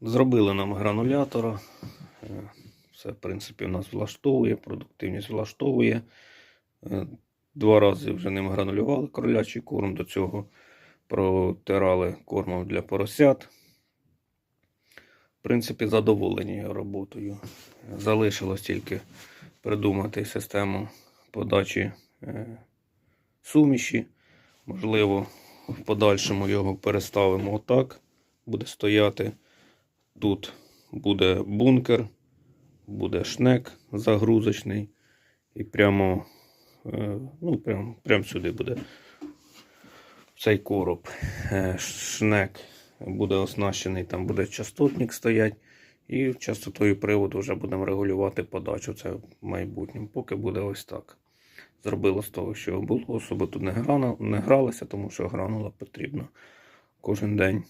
Зробили нам гранулятора. Е, Все, в принципі, у нас влаштовує, продуктивність влаштовує. Е, Два рази вже ним гранулювали кролячий корм. До цього протирали кормом для поросят. В принципі, задоволені роботою. Залишилось тільки придумати систему подачі е, суміші. Можливо, в подальшому його переставимо отак. Буде стояти. Тут буде бункер, буде шнек загрузочний. І прямо, е, ну, прям, прям сюди буде цей короб. Е, Шнек буде оснащений, там буде частотник стоять. І частотою приводу вже будемо регулювати подачу. Це в майбутньому. Поки буде ось так. Зробили з того, що було, особо тут не, грана, не гралися, тому що гранула потрібно кожен день